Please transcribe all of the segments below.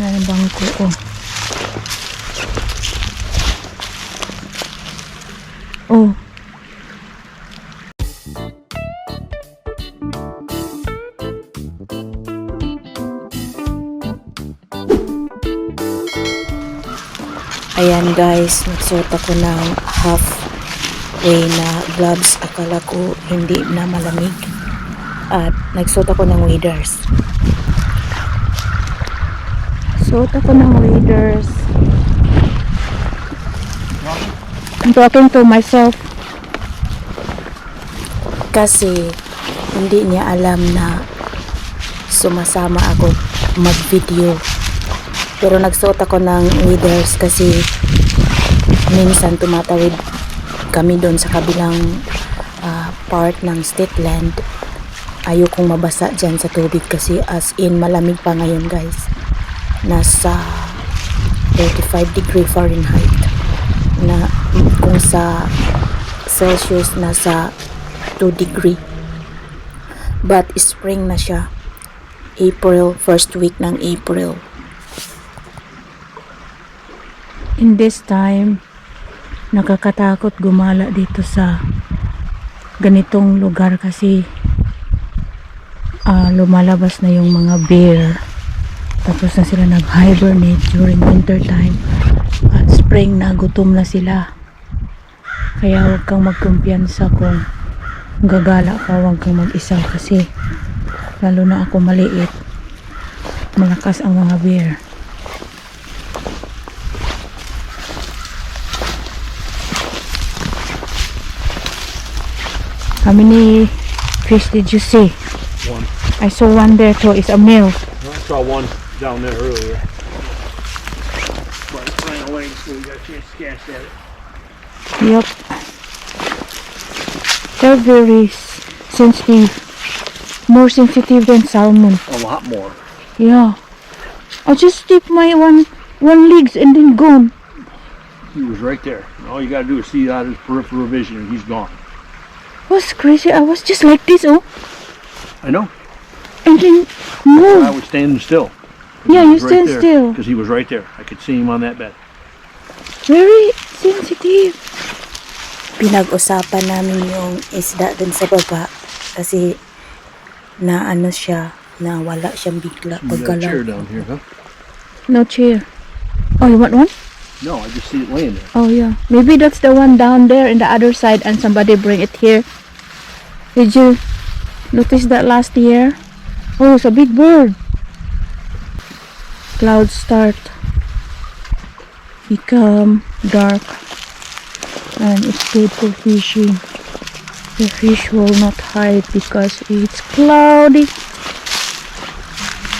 Yan ang bangko ko. Oh. Ayan guys, nagsuot ako ng half way na gloves. Akala ko hindi na malamig. At nagsuot ako ng waders. Suot ako ng waders. I'm talking to myself. Kasi hindi niya alam na sumasama ako mag-video. Pero nagsuot ako ng waders kasi minsan tumatawid kami doon sa kabilang ah, part ng state land. Ayokong mabasa dyan sa tubig kasi as in malamig pa ngayon guys. Nasa 35 degree Fahrenheit na kung sa Celsius nasa 2 degree. But spring na siya. April, first week ng April. In this time, nakakatakot gumala dito sa ganitong lugar kasi ah, lumalabas na yung mga bear. Tapos na sila nag-hibernate during winter time. At spring na gutom na sila. Kaya huwag kang magkumpiyansa kung gagala ka, huwag kang mag-isa kasi lalo na ako maliit. Malakas ang mga bear. How many fish did you see? One. I saw one there too. It's a male. I saw one down there earlier. But it ran away, so we got a chance to cast at it. Yep. They're very sensitive. More sensitive than salmon. A lot more. Yeah. I just dip my one one legs and then gone. He was right there. All you gotta do is see out his peripheral vision and he's gone. Was crazy. I was just like this, oh, I know. and then move. I was standing still. Yeah, you stand still. Because he was right there. I could see him on that bed. Very sensitive. Pinag-usapan namin yung isda dun sa baba kasi na ano siya, na wala siyang bigla You got a chair paggalaw. down here, huh? No chair. Oh, you want one? No, I just see it laying there. Oh yeah, maybe that's the one down there in the other side, and somebody bring it here. Did you notice that last year? Oh, it's a big bird. Clouds start become dark, and it's good for fishing. The fish will not hide because it's cloudy.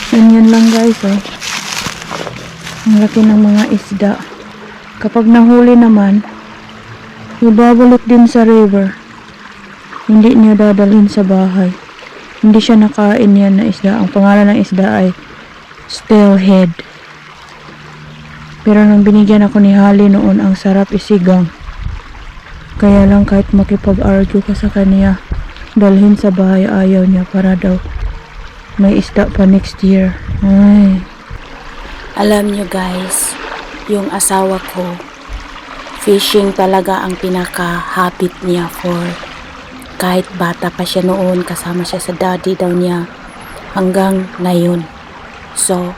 Ganyan lang guys, oh. Ang laki ng mga isda. Kapag nahuli naman, ibabalik din sa river. Hindi niya dadalhin sa bahay. Hindi siya nakain yan na isda. Ang pangalan ng isda ay steelhead. Pero nung binigyan ako ni Hali noon, ang sarap isigang. Kaya lang kahit makipag-argue ka sa kanya, dalhin sa bahay ayaw niya para daw may isda pa next year. Ay, Alam nyo guys, yung asawa ko, fishing talaga ang pinaka-habit niya for kahit bata pa siya noon, kasama siya sa daddy daw niya hanggang ngayon. So,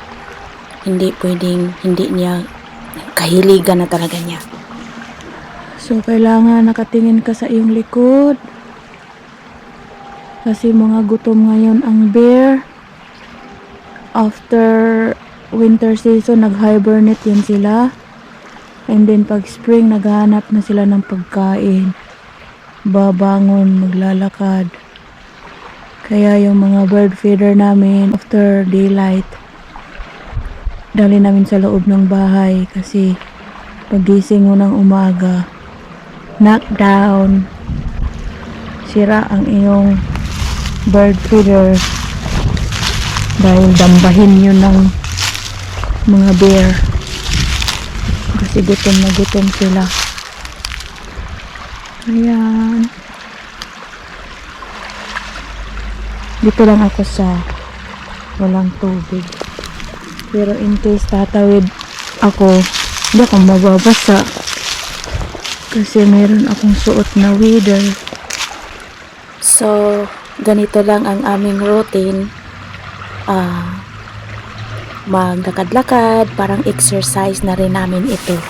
hindi pwedeng hindi niya kahiligan na talaga niya. So, kailangan nakatingin ka sa iyong likod. Kasi mga gutom ngayon ang bear. After winter season, nag-hibernate yan sila. And then pag spring, naghahanap na sila ng pagkain. Babangon, maglalakad. Kaya yung mga bird feeder namin, after daylight, dali namin sa loob ng bahay kasi pagising mo ng umaga, knockdown, sira ang iyong bird feeder dahil dambahin yun ng mga bear. Kasi gutom na gutom sila. Ayan. Dito lang ako sa walang tubig Pero in case tatawid ako, hindi ako mababasa. Kasi meron akong suot na waders. So, ganito lang ang aming routine. Ah, maglakad-lakad, parang exercise na rin namin ito.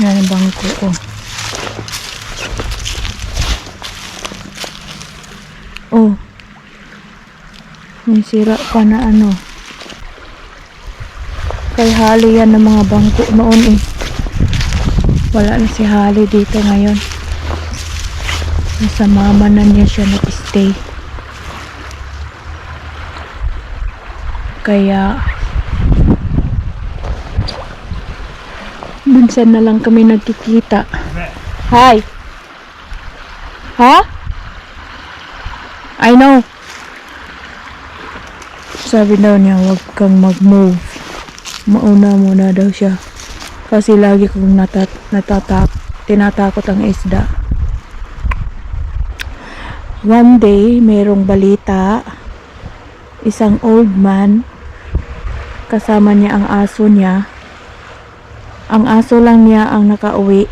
Yan ang bangko ko. Oh. May sira pa na ano. Hali yan ng mga bangko noon eh. Wala na si Hali dito ngayon. Nasa mama na niya siya nag-stay. Kaya minsan na lang kami nagkikita. Hi. Ha? I know. Sabi daw niya, huwag kang mag-move. Mauna muna daw siya. Kasi lagi kong natat natatak tinatakot ang isda. One day, merong balita. Isang old man, kasama niya ang aso niya. Ang aso lang niya ang nakauwi.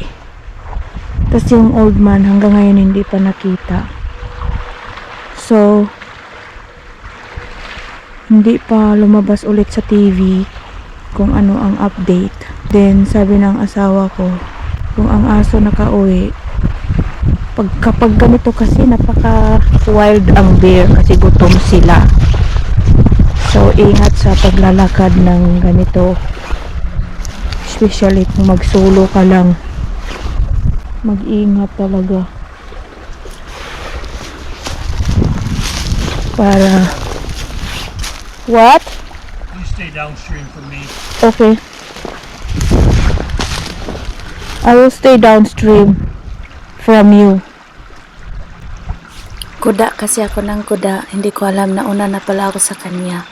Tapos yung old man hanggang ngayon hindi pa nakita. So, hindi pa lumabas ulit sa TV kung ano ang update. Then, sabi ng asawa ko, kung ang aso nakauwi, pag, kapag ganito kasi napaka wild ang bear kasi gutom sila. So, ingat sa paglalakad ng ganito. Especially kung magsolo ka lang. Mag-ingat talaga. Para What? Stay downstream from me. Okay. I will stay downstream from you. Kuda kasi ako ng kuda. Hindi ko alam na una na pala ako sa kanya.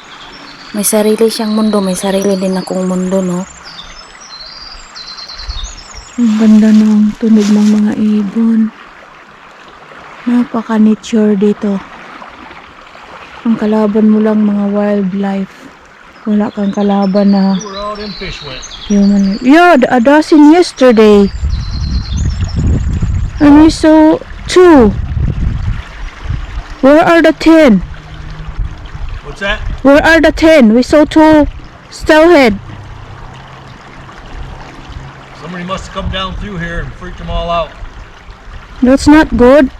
May sarili siyang mundo, may sarili din akong mundo, no? Ang ganda ng tunog ng mga ibon. Napaka-nature dito. Ang kalaban mo lang mga wildlife. Wala kang kalaban na Where all them fish went. human. Yeah, a dozen yesterday. And we saw two. Where are the ten? What's that? Where are the ten? We saw two stowhead. Somebody must have come down through here and freaked them all out. That's not good.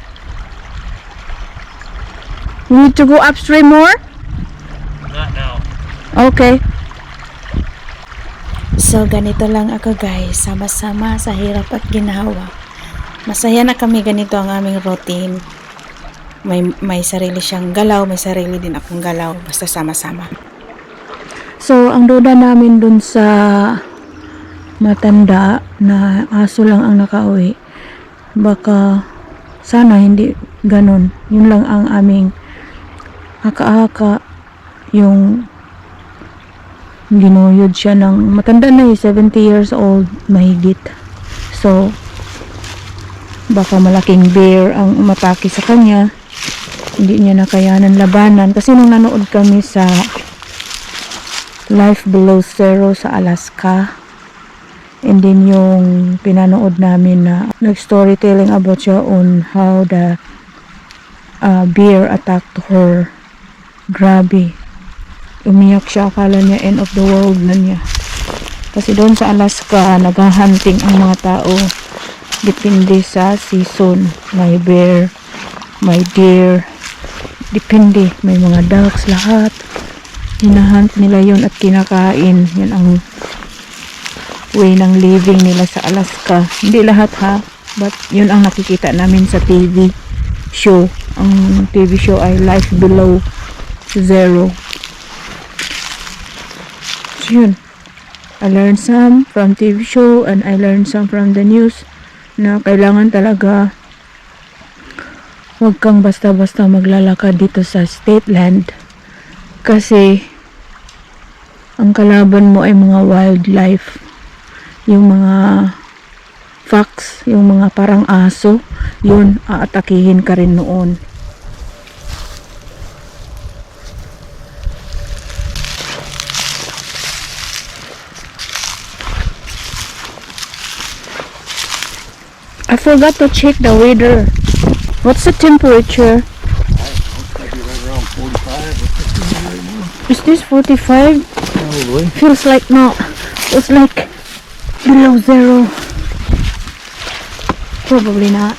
We need to go upstream more? Okay. So, ganito lang ako guys. Sama-sama sa hirap at ginawa. Masaya na kami ganito ang aming routine. May, may sarili siyang galaw, may sarili din akong galaw. Basta sama-sama. So, ang duda namin dun sa matanda na aso lang ang nakauwi. Baka sana hindi ganun. Yun lang ang aming haka-haka yung ginuyod siya ng matanda na eh, 70 years old, mahigit. So, baka malaking bear ang umatake sa kanya. Hindi niya nakayanan labanan. Kasi nung nanood kami sa Life Below Zero sa Alaska. And then yung pinanood namin na nag-storytelling about siya on how the uh, bear attacked her. Grabe. Umiyak siya. Akala niya end of the world na niya. Kasi doon sa Alaska, naghahunting ang mga tao. Depende sa season. May bear, may deer. Depende. May mga ducks, lahat hinahunt nila yon at kinakain. Yan ang way ng living nila sa Alaska. Hindi lahat ha, but yun ang nakikita namin sa TV show. Ang TV show ay Life Below Zero. So yun. I learned some from TV show and I learned some from the news na kailangan talaga huwag kang basta-basta maglalakad dito sa state land kasi ang kalaban mo ay mga wildlife yung mga fox yung mga parang aso yun aatakihin ka rin noon I forgot to check the weather. What's the temperature? Right around 45 or 50. Is this 45? Probably. Feels like not. It's like below zero. Probably not.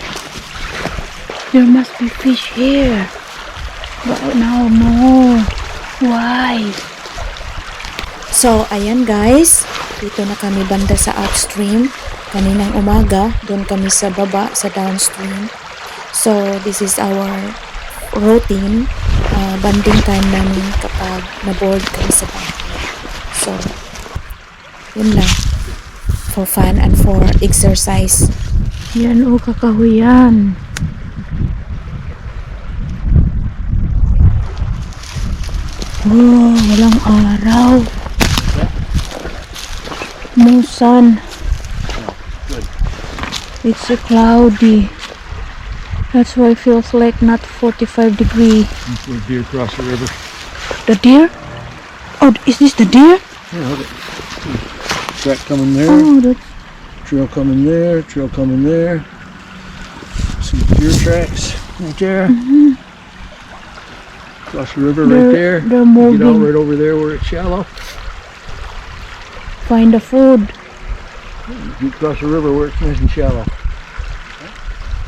There must be fish here. But now, no. Why? So, ayan guys. Dito na kami banda sa upstream. Kaninang umaga, doon kami sa baba, sa downstream. So, this is our routine. uh, banding time namin kapag na-board kami sa bahay. So, yun lang. For fun and for exercise. Yan o, kakahuyan. Oh, walang araw. No sun. It's so cloudy. That's why it feels like not 45 degree. We're deer across the river. The deer? Oh, is this the deer? Yeah, look at track coming there, Oh, that's trail coming there, trail coming there. Some deer tracks right there. Mm-hmm. Across the river They're- right there. they're You Get out right over there where it's shallow. find the food. You cross the river where it's nice and shallow.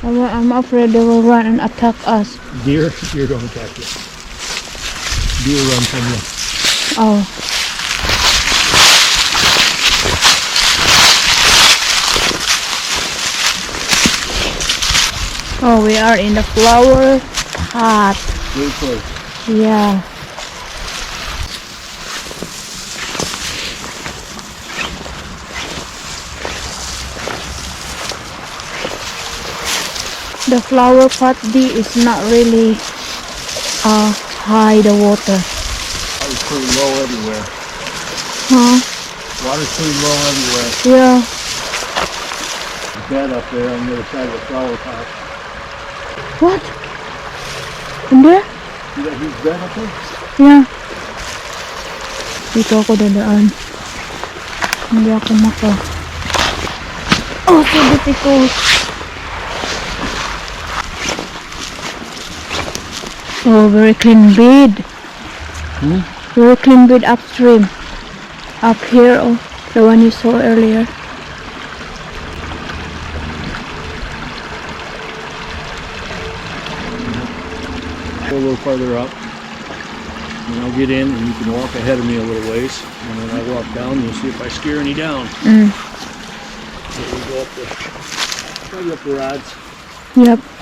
I'm, I'm afraid they will run and attack us. Deer, deer don't attack you. Deer run from you. Oh. Oh, we are in the flower pot. Very close. Yeah. The flower pot D is not really uh high the water. Water's pretty low everywhere. Huh? Water's pretty low everywhere. Yeah. Bed up there on the other side of the flower pot. What? In there? See that huge bed up there? Yeah. Dito ako dadaan. Hindi ako maka... Oh, so difficult. Oh, very clean bed. Hmm? Very clean bed upstream. Up here, oh, the one you saw earlier. Go a little farther up. And I'll get in and you can walk ahead of me a little ways. And when I walk down, you'll see if I scare any down. Mm. So we go up the, up the rods. Yep.